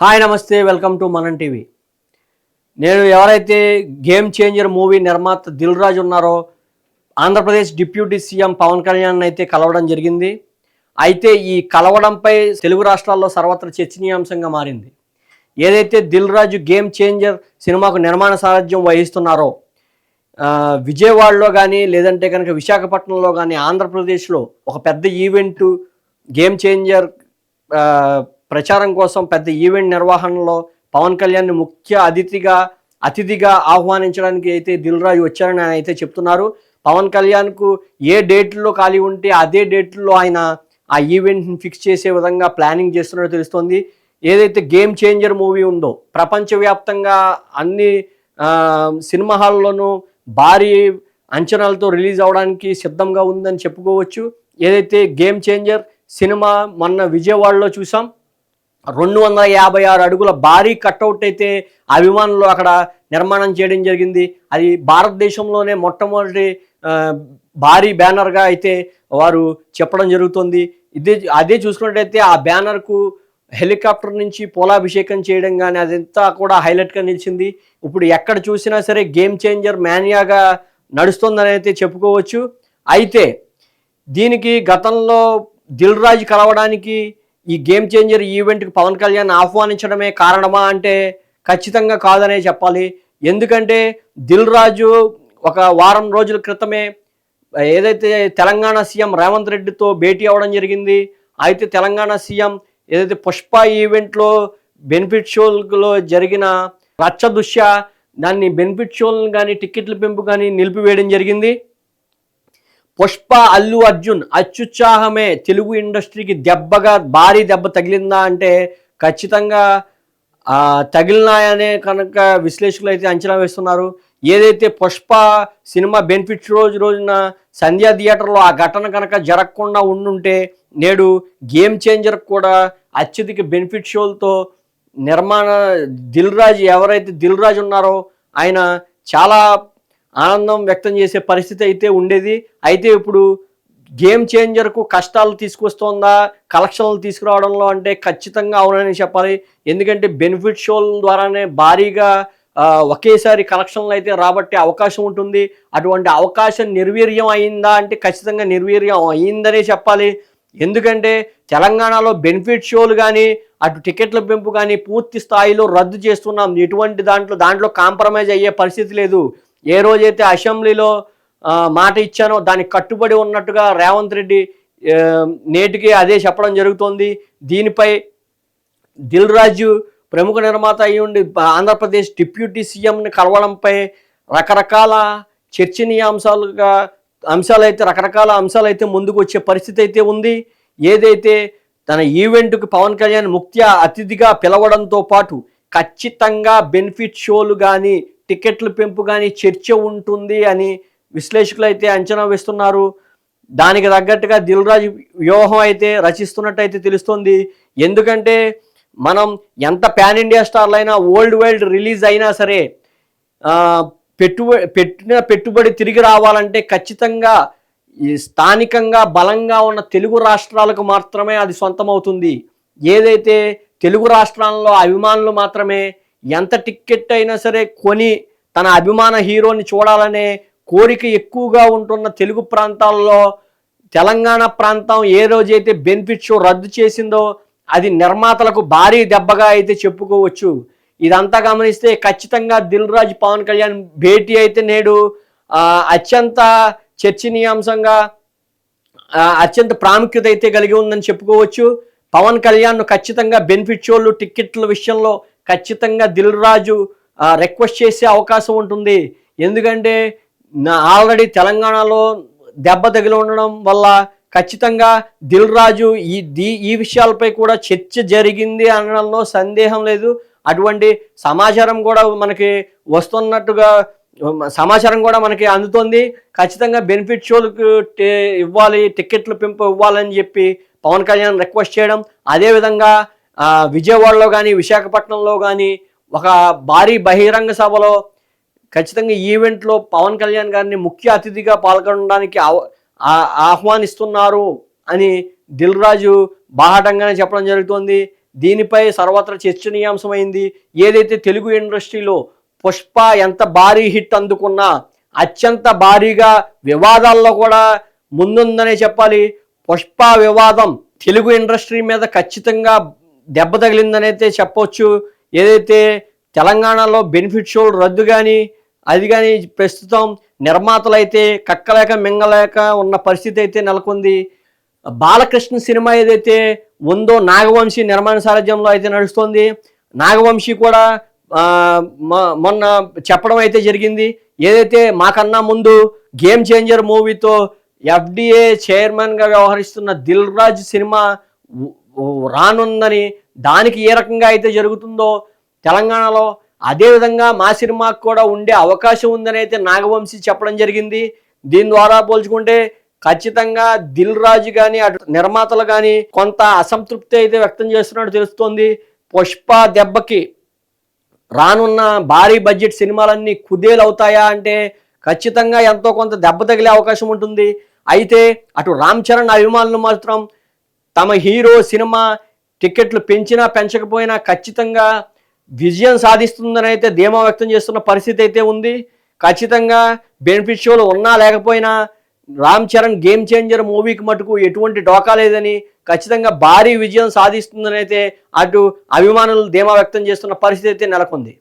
Hi నమస్తే welcome to మనం TV. నేను ఎవరైతే గేమ్ చేంజర్ మూవీ నిర్మాత దిల్ రాజు ఉన్నారో ఆంధ్రప్రదేశ్ డిప్యూటీ సీఎం పవన్ కళ్యాణ్ అయితే కలవడం జరిగింది. అయితే ఈ కలవడంపై తెలుగు రాష్ట్రాల్లో సర్వత్ర చర్చనీయాంశంగా మారింది. ఏదైతే దిల్ రాజు గేమ్ చేంజర్ సినిమాకు నిర్మాణ సారథ్యం వహిస్తున్నారో విజయవాడలో కానీ లేదంటే కనుక విశాఖపట్నంలో కానీ ఆంధ్రప్రదేశ్లో ఒక పెద్ద ఈవెంట్ గేమ్ చేంజర్ ప్రచారం కోసం పెద్ద ఈవెంట్ నిర్వహణలో పవన్ కళ్యాణ్ ముఖ్య అతిథిగా అతిథిగా ఆహ్వానించడానికి అయితే దిల్ రాజు వచ్చారని ఆయన అయితే చెప్తున్నారు. పవన్ కళ్యాణ్కు ఏ డేట్లో ఖాళీ ఉంటే అదే డేట్లో ఆయన ఆ ఈవెంట్ని ఫిక్స్ చేసే విధంగా ప్లానింగ్ చేస్తున్నట్టు తెలుస్తోంది. ఏదైతే గేమ్ చేంజర్ మూవీ ఉందో ప్రపంచవ్యాప్తంగా అన్ని సినిమా హాల్లోనూ భారీ అంచనాలతో రిలీజ్ అవడానికి సిద్ధంగా ఉందని చెప్పుకోవచ్చు. ఏదైతే గేమ్ చేంజర్ సినిమా మొన్న విజయవాడలో చూసాం రెండు వందల యాభై ఆరు అడుగుల భారీ కట్అవుట్ అయితే అభిమానులు అక్కడ నిర్మాణం చేయడం జరిగింది. అది భారతదేశంలోనే మొట్టమొదటి భారీ బ్యానర్గా అయితే వారు చెప్పడం జరుగుతుంది. ఇదే అదే చూసుకున్నట్టయితే ఆ బ్యానర్కు హెలికాప్టర్ నుంచి పోలాభిషేకం చేయడం కానీ అదంతా కూడా హైలైట్గా నిలిచింది. ఇప్పుడు ఎక్కడ చూసినా సరే గేమ్ చేంజర్ మానియాగా నడుస్తుందని అయితే చెప్పుకోవచ్చు. అయితే దీనికి గతంలో దిల్ రాజు కలవడానికి ఈ గేమ్ చేంజర్ ఈవెంట్కి పవన్ కళ్యాణ్ ఆహ్వానించడమే కారణమా అంటే ఖచ్చితంగా కాదనే చెప్పాలి. ఎందుకంటే దిల్ రాజు ఒక వారం రోజుల క్రితమే ఏదైతే తెలంగాణ సీఎం రేవంత్ రెడ్డితో భేటీ అవ్వడం జరిగింది అయితే తెలంగాణ సీఎం ఏదైతే పుష్ప ఈవెంట్లో బెనిఫిట్ షోలో జరిగిన రచ్చ దృశ్య దాన్ని బెనిఫిట్ షోలను కానీ టిక్కెట్ల పెంపు కానీ నిలిపివేయడం జరిగింది. పుష్ప అల్లు అర్జున్ అత్యుత్సాహమే తెలుగు ఇండస్ట్రీకి దెబ్బగా భారీ దెబ్బ తగిలిందా అంటే ఖచ్చితంగా తగిలినాయనే కనుక విశ్లేషకులు అయితే అంచనా వేస్తున్నారు. ఏదైతే పుష్ప సినిమా బెనిఫిట్ రోజు రోజున సంధ్యా థియేటర్లో ఆ ఘటన కనుక జరగకుండా ఉండుంటే నేడు గేమ్ చేంజర్ కూడా అత్యధిక బెనిఫిట్ షోలతో నిర్మాణ దిల్ రాజు ఎవరైతే దిల్ రాజు ఉన్నారో ఆయన చాలా ఆనందం వ్యక్తం చేసే పరిస్థితి అయితే ఉండేది. అయితే ఇప్పుడు గేమ్ చేంజర్కు కష్టాలు తీసుకొస్తోందా? కలెక్షన్లు తీసుకురావడంలో అంటే ఖచ్చితంగా అవునని చెప్పాలి. ఎందుకంటే బెనిఫిట్ షోల ద్వారానే భారీగా ఒకేసారి కలెక్షన్లు అయితే రాబట్టే అవకాశం ఉంటుంది. అటువంటి అవకాశం నిర్వీర్యం అయిందా అంటే ఖచ్చితంగా నిర్వీర్యం అయిందనే చెప్పాలి. ఎందుకంటే తెలంగాణలో బెనిఫిట్ షోలు కానీ అటు టికెట్ల పెంపు కానీ పూర్తి స్థాయిలో రద్దు చేస్తున్నాం. ఎటువంటి దాంట్లో దాంట్లో కాంప్రమైజ్ అయ్యే పరిస్థితి లేదు. ఏ రోజైతే అసెంబ్లీలో మాట ఇచ్చానో దానికి కట్టుబడి ఉన్నట్టుగా రేవంత్ రెడ్డి నేటికి అదే చెప్పడం జరుగుతోంది. దీనిపై దిల్ రాజు ప్రముఖ నిర్మాత అయి ఉండి ఆంధ్రప్రదేశ్ డిప్యూటీ సీఎంని కలవడంపై రకరకాల చర్చనీయాంశాలుగా అంశాలు అయితే రకరకాల అంశాలు అయితే ముందుకు వచ్చే పరిస్థితి అయితే ఉంది. ఏదైతే తన ఈవెంట్కి పవన్ కళ్యాణ్ ముఖ్య అతిథిగా పిలవడంతో పాటు ఖచ్చితంగా బెనిఫిట్ షోలు కానీ టికెట్ల పెంపు కానీ చర్చ ఉంటుంది అని విశ్లేషకులు అయితే అంచనా వేస్తున్నారు. దానికి తగ్గట్టుగా దిల్రాజు వ్యూహం అయితే రచిస్తున్నట్టు అయితే తెలుస్తుంది. ఎందుకంటే మనం ఎంత పాన్ ఇండియా స్టార్లు అయినా వరల్డ్ రిలీజ్ అయినా సరే పెట్టుబడి పెట్టిన పెట్టుబడి తిరిగి రావాలంటే ఖచ్చితంగా ఈ స్థానికంగా బలంగా ఉన్న తెలుగు రాష్ట్రాలకు మాత్రమే అది సొంతమవుతుంది. ఏదైతే తెలుగు రాష్ట్రాల్లో అభిమానులు మాత్రమే ఎంత టిక్కెట్ అయినా సరే కొని తన అభిమాన హీరోని చూడాలనే కోరిక ఎక్కువగా ఉంటున్న తెలుగు ప్రాంతాల్లో తెలంగాణ ప్రాంతం ఏ రోజైతే బెనిఫిట్ షో రద్దు చేసిందో అది నిర్మాతలకు భారీ దెబ్బగా అయితే చెప్పుకోవచ్చు. ఇదంతా గమనిస్తే ఖచ్చితంగా దిల్ రాజు పవన్ కళ్యాణ్ భేటీ అయితే నేడు అత్యంత చర్చనీయాంశంగా అత్యంత ప్రాముఖ్యత అయితే కలిగి ఉందని చెప్పుకోవచ్చు. పవన్ కళ్యాణ్ను ఖచ్చితంగా బెనిఫిట్ షోలు టిక్కెట్ల విషయంలో ఖచ్చితంగా దిల్ రాజు రిక్వెస్ట్ చేసే అవకాశం ఉంటుంది. ఎందుకంటే నా- ఆల్రెడీ తెలంగాణలో దెబ్బ తగిలి ఉండడం వల్ల ఖచ్చితంగా దిల్ రాజు ఈ దీ ఈ విషయాలపై కూడా చర్చ జరిగింది అనడంలో సందేహం లేదు. అటువంటి సమాచారం కూడా మనకి వస్తున్నట్టుగా సమాచారం కూడా మనకి అందుతోంది. ఖచ్చితంగా బెనిఫిట్ షోలకు ఇవ్వాలి టికెట్లు పెంపు ఇవ్వాలని చెప్పి పవన్ కళ్యాణ్ రిక్వెస్ట్ చేయడం. అదేవిధంగా విజయవాడలో కానీ విశాఖపట్నంలో కానీ ఒక భారీ బహిరంగ సభలో ఖచ్చితంగా ఈవెంట్లో పవన్ కళ్యాణ్ గారిని ముఖ్య అతిథిగా పాల్గొనడానికి ఆహ్వానిస్తున్నారు అని దిల్ రాజు బాహాటంగానే చెప్పడం జరుగుతోంది. దీనిపై సర్వత్రా చర్చనీయాంశమైంది. ఏదైతే తెలుగు ఇండస్ట్రీలో పుష్ప ఎంత భారీ హిట్ అందుకున్నా అత్యంత భారీగా వివాదాల్లో కూడా ముందుందనే చెప్పాలి. పుష్ప వివాదం తెలుగు ఇండస్ట్రీ మీద ఖచ్చితంగా దెబ్బ తగిలిందనైతే చెప్పవచ్చు ఏదైతే తెలంగాణలో బెనిఫిట్ షోలు రద్దు కానీ అది కానీ ప్రస్తుతం నిర్మాతలు అయితే కక్కలేక మింగలేక ఉన్న పరిస్థితి అయితే నెలకొంది. బాలకృష్ణ సినిమా ఏదైతే ఉందో నాగవంశీ నిర్మాణ సారథ్యంలో అయితే నడుస్తుంది. నాగవంశీ కూడా మొన్న చెప్పడం అయితే జరిగింది. ఏదైతే మాకన్నా ముందు గేమ్ చేంజర్ మూవీతో ఎఫ్డిఏ చైర్మన్గా వ్యవహరిస్తున్న దిల్ రాజ్ సినిమా రానుందని దానికి ఏ రకంగా అయితే జరుగుతుందో తెలంగాణలో అదేవిధంగా మా సినిమాకు కూడా ఉండే అవకాశం ఉందని అయితే నాగవంశీ చెప్పడం జరిగింది. దీని ద్వారా పోల్చుకుంటే ఖచ్చితంగా దిల్ రాజు కానీ అటు నిర్మాతలు కానీ కొంత అసంతృప్తి అయితే వ్యక్తం చేస్తున్నట్టు తెలుస్తోంది. పుష్ప దెబ్బకి రానున్న భారీ బడ్జెట్ సినిమాలన్నీ కుదేలు అవుతాయా అంటే ఖచ్చితంగా ఎంతో కొంత దెబ్బ తగిలే అవకాశం ఉంటుంది. అయితే అటు రామ్ చరణ్ అభిమానులు మాత్రం తమ హీరో సినిమా టికెట్లు పెంచినా పెంచకపోయినా ఖచ్చితంగా విజయం సాధిస్తుందని అయితే ధీమా వ్యక్తం చేస్తున్న పరిస్థితి అయితే ఉంది. ఖచ్చితంగా బెనిఫిట్ షోలు ఉన్నా లేకపోయినా రామ్ చరణ్ గేమ్ చేంజర్ మూవీకి మటుకు ఎటువంటి డోకా లేదని ఖచ్చితంగా భారీ విజయం సాధిస్తుందని అయితే అటు అభిమానులు ధీమా వ్యక్తం చేస్తున్న పరిస్థితి అయితే నెలకొంది.